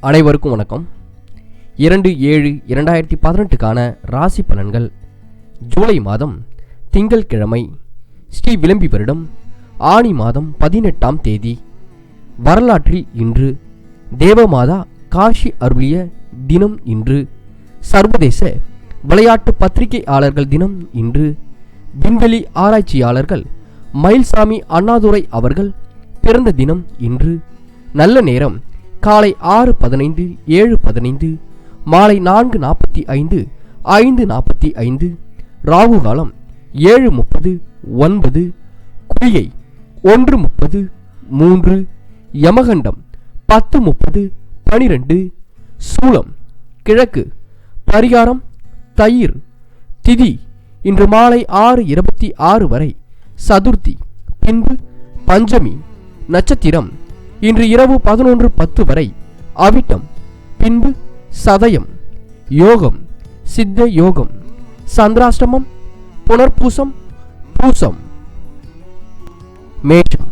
அனைவருக்கும் வணக்கம். இரண்டு ஏழு இரண்டாயிரத்தி பதினெட்டுக்கான ராசி பலன்கள். ஜூலை மாதம் திங்கள்கிழமை ஸ்ரீ விளம்பி வருடம் ஆணி மாதம் பதினெட்டாம் தேதி. வரலாற்றில் இன்று தேவமாதா காஷி அருளிய தினம் இன்று. சர்வதேச விளையாட்டு பத்திரிகையாளர்கள் தினம் இன்று. விண்வெளி ஆராய்ச்சியாளர்கள் மயில்சாமி அண்ணாதுரை அவர்கள் பிறந்த தினம் இன்று. நல்ல நேரம் காலை ஆறு பதினைந்து ஏழு பதினைந்து மாலை நான்கு நாற்பத்தி ஐந்து ஐந்து நாற்பத்தி ஐந்து ராகு காலம் ஏழு முப்பது ஒன்பது குளியை ஒன்று முப்பது மூன்று யமகண்டம் பத்து முப்பது பனிரெண்டு சூலம் கிழக்கு பரிகாரம் தயிர் திதி இன்று மாலை ஆறு இருபத்தி ஆறு வரை சதுர்த்தி பின்பு பஞ்சமி நட்சத்திரம் இன்று இரவு பதினொன்று பத்து வரை அவிட்டம் பின்பு சதயம் யோகம் சித்த யோகம் சந்திராஷ்டமம் புனர்பூசம் பூசம். மேஷம்.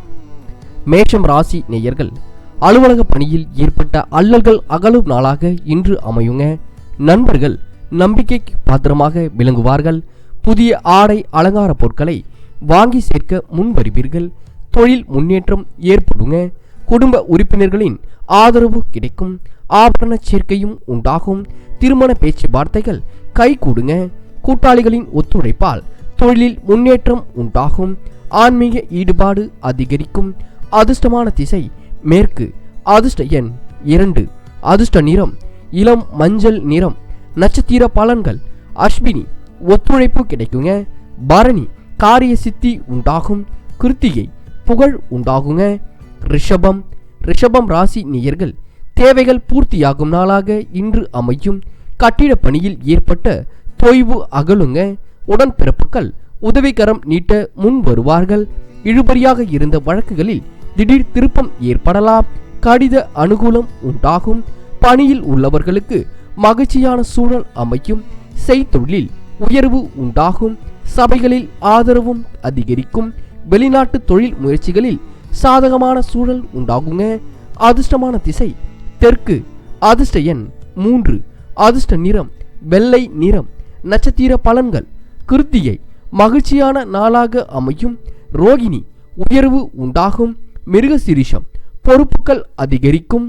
மேஷம் ராசி நேயர்கள் அலுவலக பணியில் ஏற்பட்ட அல்லல்கள் அகலும் நாளாக இன்று அமையுங்க. நண்பர்கள் நம்பிக்கைக்கு பாத்திரமாக விளங்குவார்கள். புதிய ஆடை அலங்கார பொருட்களை வாங்கி சேர்க்க முன்வருவீர்கள். தொழில் முன்னேற்றம் ஏற்படுங்க. குடும்ப உறுப்பினர்களின் ஆதரவு கிடைக்கும். ஆபரண சேர்க்கையும் உண்டாகும். திருமண பேச்சுவார்த்தைகள் கைகூடுங்க. கூட்டாளிகளின் ஒத்துழைப்பால் தொழிலில் முன்னேற்றம் உண்டாகும். ஆன்மீக ஈடுபாடு அதிகரிக்கும். அதிர்ஷ்டமான திசை மேற்கு. அதிர்ஷ்ட எண் இரண்டு. அதிர்ஷ்ட நிறம் இளம் மஞ்சள் நிறம். நட்சத்திர பலன்கள் அஸ்வினி ஒத்துழைப்பு கிடைக்குங்க. பரணி காரிய சித்தி உண்டாகும். கிருத்திகை புகழ் உண்டாகுங்க. ரிஷபம் ரிஷபம் ராசி நேயர்கள் தேவைகள் பூர்த்தியாகும் நாளாக இன்று அமையும். கட்டிட பணியில் ஏற்பட்ட தொய்வு அகலுங்க. உடன்பிறப்புகள் உதவிகரம் நீட்ட முன் வருவார்கள். இழுபறியாக இருந்த வழக்குகளில் திடீர் திருப்பம் ஏற்படலாம். கடித அனுகூலம் உண்டாகும். பணியில் உள்ளவர்களுக்கு மகிழ்ச்சியான சூழல் அமையும். செய்தொழிலில் உயர்வு உண்டாகும். சபைகளில் ஆதரவும் அதிகரிக்கும். வெளிநாட்டு தொழில் முயற்சிகளில் சாதகமான சூழல் உண்டாகுங்க. அதிர்ஷ்டமான திசை தெற்கு. அதிர்ஷ்ட எண் மூன்று. அதிர்ஷ்ட நிறம் வெள்ளை நிறம். நட்சத்திர பலன்கள் கிருத்தியை மகிழ்ச்சியான நாளாக அமையும். ரோகிணி உயர்வு உண்டாகும். மிருகசிரிஷம் பொறுப்புகள் அதிகரிக்கும்.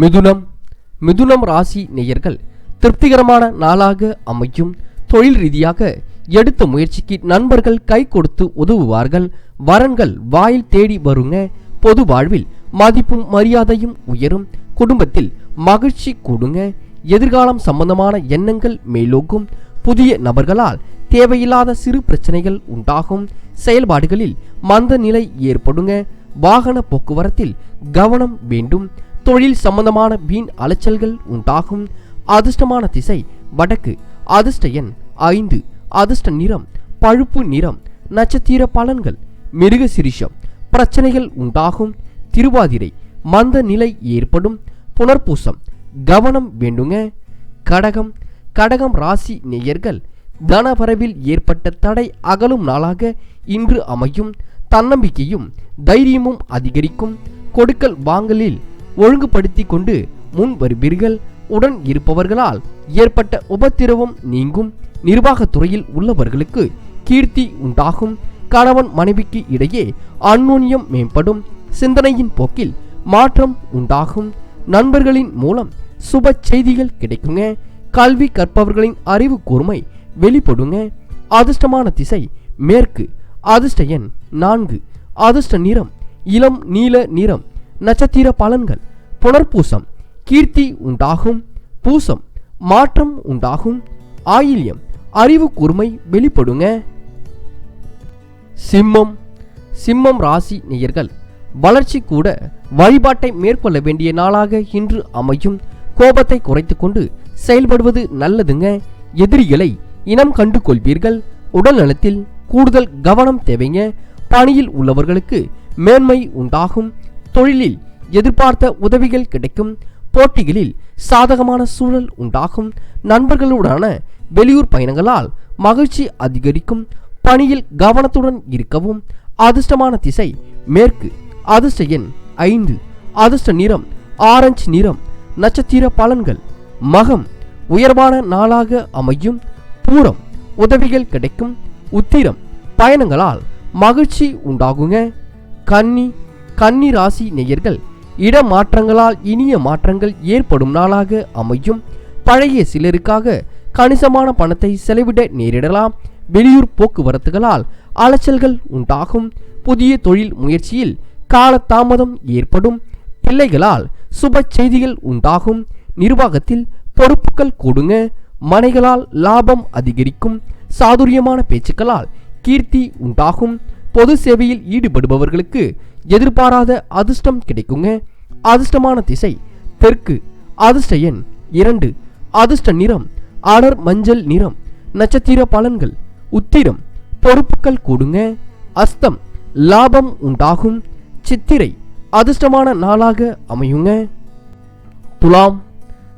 மிதுனம் மிதுனம் ராசி நேயர்கள் திருப்திகரமான நாளாக அமையும். தொழில் ரீதியாக எடுத்த முயற்சிக்கு நண்பர்கள் கை கொடுத்து உதவுவார்கள். வரன்கள் வாயில் தேடி வருங்க. பொது வாழ்வில் மதிப்பும் மரியாதையும் உயரும். குடும்பத்தில் மகிழ்ச்சி கூடுங்க. எதிர்காலம் சம்பந்தமான எண்ணங்கள் மேலோக்கும் புதிய நபர்களால் தேவையில்லாத சிறு பிரச்சனைகள் உண்டாகும். செயல்பாடுகளில் மந்த நிலை ஏற்படுங்க. வாகன போக்குவரத்தில் கவனம் வேண்டும். தொழில் சம்பந்தமான வீண் அலைச்சல்கள் உண்டாகும். அதிர்ஷ்டமான திசை வடக்கு. அதிர்ஷ்ட எண் ஐந்து. அதிர்ஷ்ட நிறம் பழுப்பு நிறம் நட்சத்திர பலன்கள் மிருக சிரிஷம் பிரச்சனைகள் உண்டாகும் திருவாதிரை மந்த நிலை ஏற்படும் புனர்பூசம் கவனம் வேண்டுங்க. கடகம் கடகம் ராசி நேயர்கள் தனவரவில் ஏற்பட்ட தடை அகலும் நாளாக இன்று அமையும். தன்னம்பிக்கையும் தைரியமும் அதிகரிக்கும். கொடுக்கல் வாங்கலில் ஒழுங்குபடுத்தி கொண்டு முன் வருவீர்கள். உடன் இருப்பவர்களால் ஏற்பட்ட உபத்திரவம் நீங்கும். நிர்வாகத்துறையில் உள்ளவர்களுக்கு கீர்த்தி உண்டாகும். கணவன் மனைவிக்கு இடையே அந்நுண்ணியம் மேம்படும். சிந்தனையின் போக்கில் மாற்றம் உண்டாகும். நண்பர்களின் மூலம் சுப செய்திகள் கிடைக்குங்க. கல்வி கற்பவர்களின் அறிவு கூர்மை வெளிப்படுங்க. அதிர்ஷ்டமான திசை மேற்கு. அதிர்ஷ்ட எண் நான்கு. அதிர்ஷ்ட நிறம் இளம் நீல நிறம். நட்சத்திர பலன்கள் புனர்பூசம். கீர்த்தி உண்டாகும். பூசம் மாற்றம் உண்டாகும். ஆயில்யம் அறிவு கூர்மை வெளிப்படுங்க. சிம்மம். சிம்மம் ராசி நேயர்கள் வளர்ச்சி கூட வழிபாட்டை மேற்கொள்ள வேண்டிய நாளாக இன்று அமையும். கோபத்தை குறைத்துக்கொண்டு செயல்படுவது நல்லதுங்க. எதிரிகளை இனம் கண்டு கொள்வீர்கள் உடல் நலத்தில் கூடுதல் கவனம் தேவைங்க. பணியில் உள்ளவர்களுக்கு மேன்மை உண்டாகும். தொழிலில் எதிர்பார்த்த உதவிகள் கிடைக்கும். போட்டிகளில் சாதகமான சூழல் உண்டாகும். நண்பர்களுடனான வெளியூர் பயணங்களால் மகிழ்ச்சி அதிகரிக்கும். பணியில் கவனத்துடன் இருக்கவும் அதிர்ஷ்டமான திசை மேற்கு. அதிர்ஷ்ட எண் ஐந்து. அதிர்ஷ்ட நிறம் ஆரஞ்சு நிறம். நட்சத்திர பலன்கள் மகம். உயர்வான நாளாக அமையும். பூரம் உதவிகள் கிடைக்கும். உத்திரம் பயணங்களால் மகிழ்ச்சி உண்டாகுங்க. கன்னி கன்னி ராசி நேயர்கள் இடமாற்றங்களால் இனிய மாற்றங்கள் ஏற்படும் நாளாக அமையும். பழைய சிலருக்காக கணிசமான பணத்தை செலவிட நேரிடலாம். வெளியூர் போக்குவரத்துகளால் அலைச்சல்கள் உண்டாகும். புதிய தொழில் முயற்சியில் காலதாமதம் ஏற்படும். பிள்ளைகளால் சுப செய்திகள் உண்டாகும். நிர்வாகத்தில் பொறுப்புகள் கூடுங்க. மனைகளால் லாபம் அதிகரிக்கும். சாதுரியமான பேச்சுக்களால் கீர்த்தி உண்டாகும். பொது சேவையில் ஈடுபடுபவர்களுக்கு எதிர்பாராத அதிர்ஷ்டம் கிடைக்குங்க. அதிர்ஷ்டமான திசை தெற்கு. அதிர்ஷ்ட எண் இரண்டு. அதிர்ஷ்ட நிறம் அடர் மஞ்சள் நிறம் நட்சத்திர பலன்கள் உத்திரம் பொறுப்புகள் கூடுங்க. அஸ்தம் லாபம் உண்டாகும். சித்திரை அதிர்ஷ்டமான நாளாக அமையுங்க. துலாம்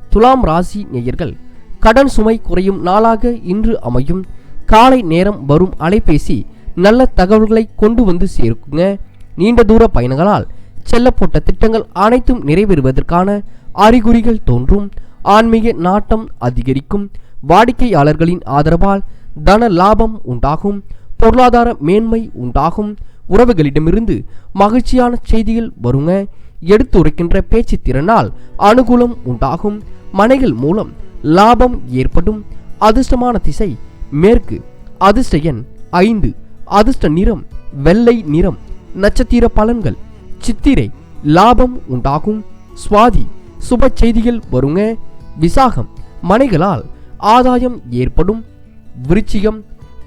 துலாம் ராசி நேயர்கள் கடன் சுமை குறையும் நாளாக இன்று அமையும். காலை நேரம் வரும் அலைபேசி நல்ல தகவல்களை கொண்டு வந்து சேர்க்குங்க. நீண்ட தூர பயணங்களால் செல்லப்போட்ட திட்டங்கள் அனைத்தும் நிறைவேறுவதற்கான அறிகுறிகள் தோன்றும். ஆன்மீக நாட்டம் அதிகரிக்கும். வாடிக்கையாளர்களின் ஆதரவால் தன லாபம் உண்டாகும். பொருளாதார மேன்மை உண்டாகும். உறவுகளிடமிருந்து மகிழ்ச்சியான செய்திகள் வருங்க. எடுத்துரைக்கின்ற பேச்சு திறனால் அனுகூலம் உண்டாகும். மனைகள் மூலம் லாபம் ஏற்படும். அதிர்ஷ்டமான திசை மேற்கு. அதிர்ஷ்ட எண் ஐந்து. அதிர்ஷ்ட நிறம் வெள்ளை நிறம். நட்சத்திர பலன்கள். சித்திரை லாபம் உண்டாகும். சுவாதி சுப செய்திகள் வருங்க. விசாகம் மனைகளால் ஆதாயம் ஏற்படும். விருச்சிகம்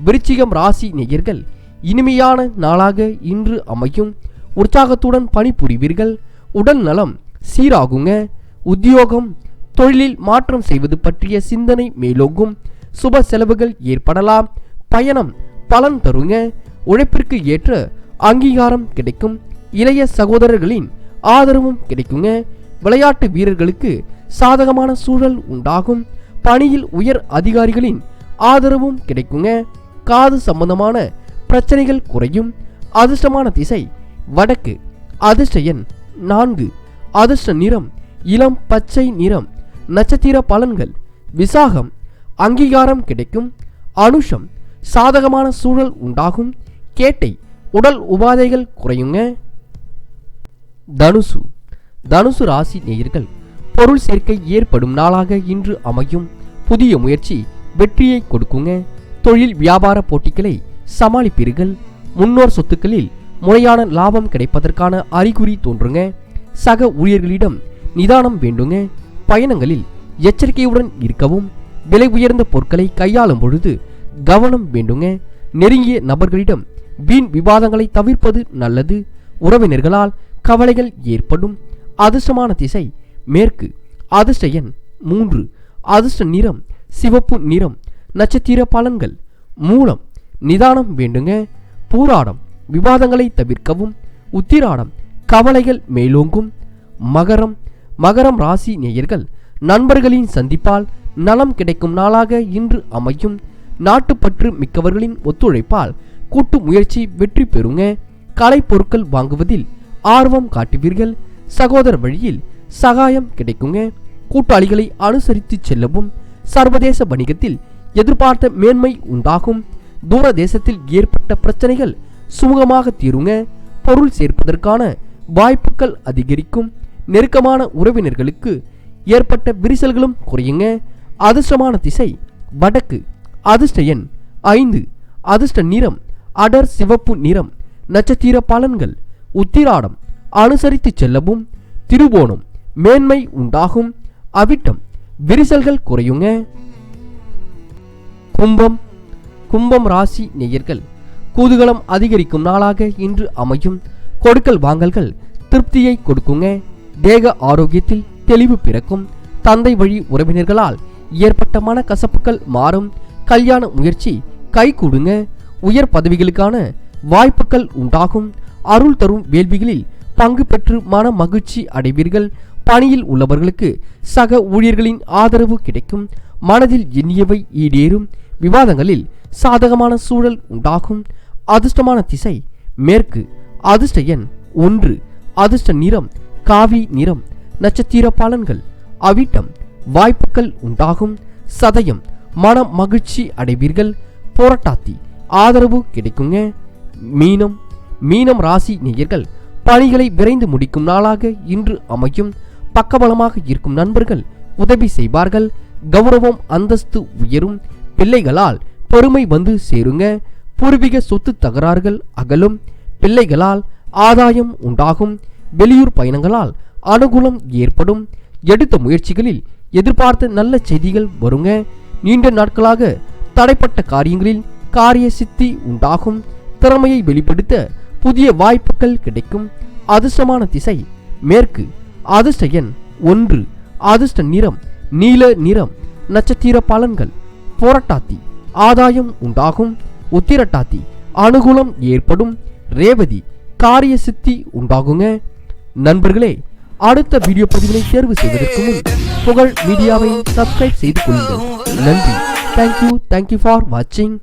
விருச்சிகம் ராசி நேயர்கள் இனிமையான நாளாக இன்று அமையும். உற்சாகத்துடன் பணிபுரிவீர்கள். உடல் நலம் சீராகுங்க. உத்தியோகம் தொழிலில் மாற்றம் செய்வது பற்றிய சிந்தனை மேலோங்கும். சுப செலவுகள் ஏற்படலாம். பயணம் பலன் தருங்க. உழைப்பிற்கு ஏற்ற அங்கீகாரம் கிடைக்கும். இளைய சகோதரர்களின் ஆதரவும் கிடைக்குங்க. விளையாட்டு வீரர்களுக்கு சாதகமான சூழல் உண்டாகும். பணியில் உயர் அதிகாரிகளின் ஆதரவும் கிடைக்குங்க. காது சம்பந்தமான பிரச்சனைகள் குறையும். அதிர்ஷ்டமான திசை வடக்கு. அதிர்ஷ்ட எண் நான்கு. அதிர்ஷ்ட நிறம் இளம் பச்சை நிறம். நட்சத்திர பலன்கள் விசாகம். அங்கீகாரம் கிடைக்கும். அனுஷம் சாதகமான சூழல் உண்டாகும். கேட்டை உடல் உபாதைகள் குறையுங்க. தனுசு தனுசு ராசி நேயர்கள் பொருள் சேர்க்கை ஏற்படும் நாளாக இன்று அமையும். புதிய முயற்சி வெற்றியை கொடுக்குங்க. தொழில் வியாபார போட்டிகளை சமாளிப்பீர்கள். முன்னோர் சொத்துக்களில் முறையான லாபம் கிடைப்பதற்கான அறிகுறி தோன்றுங்க. சக ஊழியர்களிடம் நிதானம் வேண்டுங்க. பயணங்களில் எச்சரிக்கையுடன் இருக்கவும். விலை உயர்ந்த பொருட்களை கையாளும் பொழுது கவனம் வேண்டுங்க. நெருங்கிய நபர்களிடம் வீண் விவாதங்களை தவிர்ப்பது நல்லது. உறவினர்களால் கவலைகள் ஏற்படும். அதிர்ஷ்டமான திசை மேற்கு. அதிர்ஷ்ட எண் மூன்று. அதிர்ஷ்ட நிறம் சிவப்பு நிறம். நட்சத்திர பலன்கள் மூலம் நிதானம் வேண்டுங்க. பூராடம் விவாதங்களை தவிர்க்கவும். உத்திராடம் கவலைகள் மேலோங்கும். மகரம் மகரம் ராசி நேயர்கள் நண்பர்களின் சந்திப்பால் நலம் கிடைக்கும் நாளாக இன்று அமையும். நாட்டுப்பற்று மிக்கவர்களின் ஒத்துழைப்பால் கூட்டு முயற்சி வெற்றி பெறுங்க. கலைப்பொருட்கள் வாங்குவதில் ஆர்வம் காட்டுவீர்கள். சகோதர வழியில் சகாயம் கிடைக்குங்க. கூட்டாளிகளை அனுசரித்து செல்லவும் சர்வதேச வணிகத்தில் எதிர்பார்த்த மேன்மை உண்டாகும். தூர தேசத்தில் ஏற்பட்ட பிரச்சனைகள் சுமூகமாக தீருங்க. பொருள் சேர்ப்பதற்கான வாய்ப்புகள் அதிகரிக்கும். நெருக்கமான உறவினர்களுக்கு ஏற்பட்ட விரிசல்களும் குறையுங்க. அதிர்ஷ்டமான திசை வடக்கு. அதிர்ஷ்ட எண் ஐந்து. அதிர்ஷ்ட நிறம் அடர் சிவப்பு நிறம். நட்சத்திர பலன்கள். உத்திராடம். அனுசரித்து செல்லவும் திருவோணம் மேன்மை உண்டாகும். அவிட்டம் விரிசல்கள் குறையுங்க. கும்பம் கும்பம் ராசி நேயர்கள் கூதுகலம் அதிகரிக்கும் நாளாக இன்று அமையும். கொடுக்கல் வாங்கல்கள் திருப்தியை கொடுக்குங்க. தேக ஆரோக்கியத்தில் தெளிவு பிறக்கும். தந்தை வழி உறவினர்களால் ஏற்பட்ட மனக்கசப்புகள் மாறும். கல்யாண முயற்சி கை கொடுங்க. உயர் பதவிகளுக்கான வாய்ப்புகள் உண்டாகும். அருள் தரும் வேள்விகளில் பங்கு பெற்று மன மகிழ்ச்சி அடைவீர்கள். பணியில் உள்ளவர்களுக்கு சக ஊழியர்களின் ஆதரவு கிடைக்கும். மனதில் எண்ணியவை ஈடேறும். விவாதங்களில் சாதகமான சூழல் உண்டாகும். அதிர்ஷ்டமான திசை மேற்கு. அதிர்ஷ்ட எண் ஒன்று. அதிர்ஷ்ட நிறம் காவி நிறம். நட்சத்திர பலன்கள் அவிட்டம் வாய்ப்புகள் உண்டாகும். சதயம் மன மகிழ்ச்சி அடைவீர்கள். போராட்டாத்தி ஆதரவு கிடைக்குங்க. மீனம். மீனம் ராசி நேயர்கள் பணிகளை விரைந்து முடிக்கும் நாளாக இன்று அமையும். பக்கபலமாக இருக்கும் நண்பர்கள் உதவி செய்வார்கள். கௌரவம் அந்தஸ்து உயரும். பிள்ளைகளால் பெருமை வந்து சேருங்க. பூர்வீக சொத்து தகராறுகள் அகலும். பிள்ளைகளால் ஆதாயம் உண்டாகும். வெளியூர் பயணங்களால் அனுகூலம் ஏற்படும். எடுத்த முயற்சிகளில் எதிர்பார்த்த நல்ல செய்திகள் வருங்க. நீண்ட நாட்களாக தடைப்பட்ட காரியங்களில் காரிய சித்தி உண்டாகும். திறமையை வெளிப்படுத்த புதிய வாய்ப்புகள் கிடைக்கும். அதிர்ஷ்டமான திசை மேற்கு. அதிர்ஷ்ட எண் ஒன்று. அதிர்ஷ்ட நிறம் நீல நிறம். நட்சத்திர பலன்கள். போராட்டாத்தி ஆதாயம் உண்டாகும். உத்திரட்டாத்தி அனுகூலம் ஏற்படும். ரேவதி காரிய சித்தி உண்டாகுங்க. நண்பர்களே அடுத்த வீடியோ பதிவினை தேர்வு செய்வதற்கு முன் புகழ் மீடியாவை சப்ஸ்கிரைப் செய்து கொள்ளுங்கள். நன்றி. தேங்க்யூ தேங்க்யூ ஃபார் வாட்சிங்